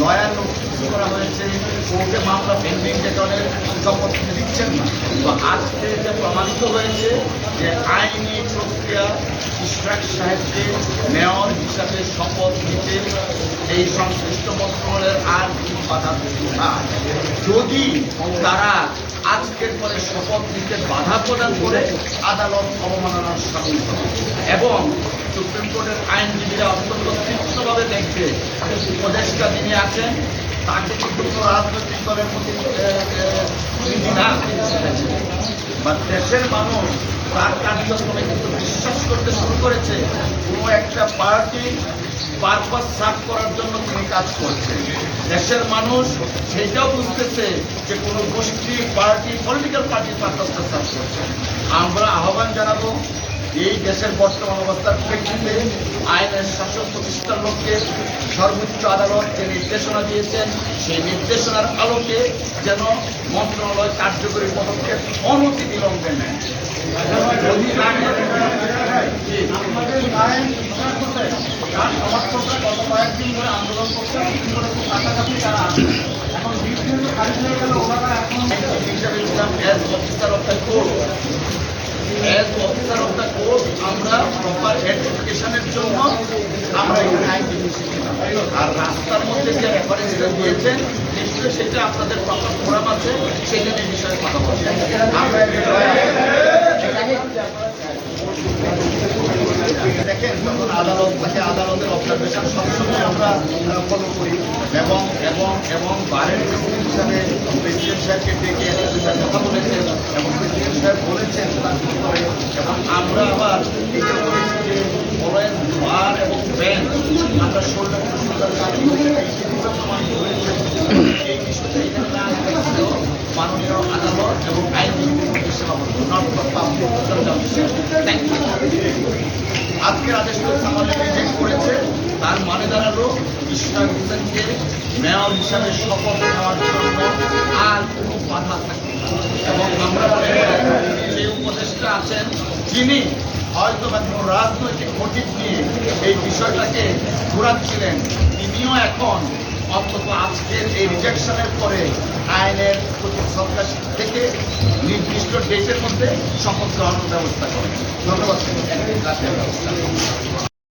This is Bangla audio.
লয়ার নোটিস করা হয়েছে, কোর্টে মামলা পেন্ডিং যে শপথ তিনি দিচ্ছেন না। তো আজকে যে প্রমাণিত হয়েছে যে আইনি প্রক্রিয়া ইশরাক সাহেবকে মেয়র হিসাবে শপথ নিতে এই সংশ্লিষ্ট মন্ত্রণালয়ের আর কোনো বাধা যদি তারা আজকের পরে শপথ নিতে বাধা প্রদান করে আদালত অবমাননার সামিল হবে এবং সুপ্রিম কোর্টের আইনজীবীরা অত্যন্ত তীক্ষ্ণভাবে দেখবে উপদেষ্টা যিনি আছেন, তাকে কিন্তু কোনো রাজনৈতিক দলের প্রতি বা দেশের মানুষ তার কার্যক্রমে কিন্তু বিশ্বাস করতে শুরু করেছে, কোনো একটা পার্টি পারপাস সার্ভ করার জন্য কাজ করছে। দেশের মানুষ সেটাও বুঝতেছে যে কোনো গোষ্ঠী, পার্টি পলিটিক্যাল পার্টির পারপাসটা সার্ভ করছে। আমরা আহ্বান জানাব, এই দেশের বর্তমান অবস্থার প্রেক্ষিতে আইনের শাসন প্রতিষ্ঠার লক্ষ্যে সর্বোচ্চ আদালত যে নির্দেশনা দিয়েছেন, সেই নির্দেশনার আলোকে যেন মন্ত্রণালয় কার্যকরী পদক্ষেপ অনতি বিলম্বে নেয় যদি না নেয়, জি। আমাদের আইন প্রচার করতে তার সমর্থকরা গত কয়েকদিন ধরে আন্দোলন করছে সুপ্রিম কোর্টের খুব এখন বিভিন্ন এখন as officer of the court officer of the আমরা প্রপার এডুকেশনের জন্য আমরা এখানে মধ্যে যে রেফারেন্সটা দিয়েছেন নিশ্চয়ই সেটা আপনাদের প্রপার ফোরাম আছে সেখানে বিষয়ে কথা বলছি আমরা দেখেন যখন আদালত থাকে আদালতের অবজারভেশন সবসময় আমরা ফলো করি। এবং এবং এবং বারের হিসাবে প্রেসিডেন্ট সাহেবকে ডেকে কথা বলেছেন, এবং প্রেসিডেন্ট সাহেব বলেছেন এবং আমরা আবার এটা বলেছি যে ফলোয়েন্স বার এবং ব্যাংক আমরা ষোলো সুন্দর কাজ করি এই জিনিসটা প্রমাণিত হয়েছে এই বিষয়টা এখানে না থাকলেও মাননীয় আদালত এবং আইনজীবী সভাপতি not for public thank you আজকের আদেশ সামান্য রিজেক্ট করেছে তার মানে দাঁড়াল ইশরাক হোসেনকে মেয়র হিসাবে শপথ নেওয়ার জন্য আর কোনো বাধা থাকবে এবং আমরা যে উপদেষ্টা আছেন, যিনি হয়তো বা কোনো রাজনৈতিক মোটিভ নিয়ে এই বিষয়টাকে ঘোরাচ্ছিলেন তিনিও এখন অন্তত আজকের এই রিজেকশনের পরে আইনের প্রতি শ্রদ্ধা থেকে নির্দিষ্ট ডেটের মধ্যে শপথ গ্রহণের ব্যবস্থা করে ধন্যবাদ।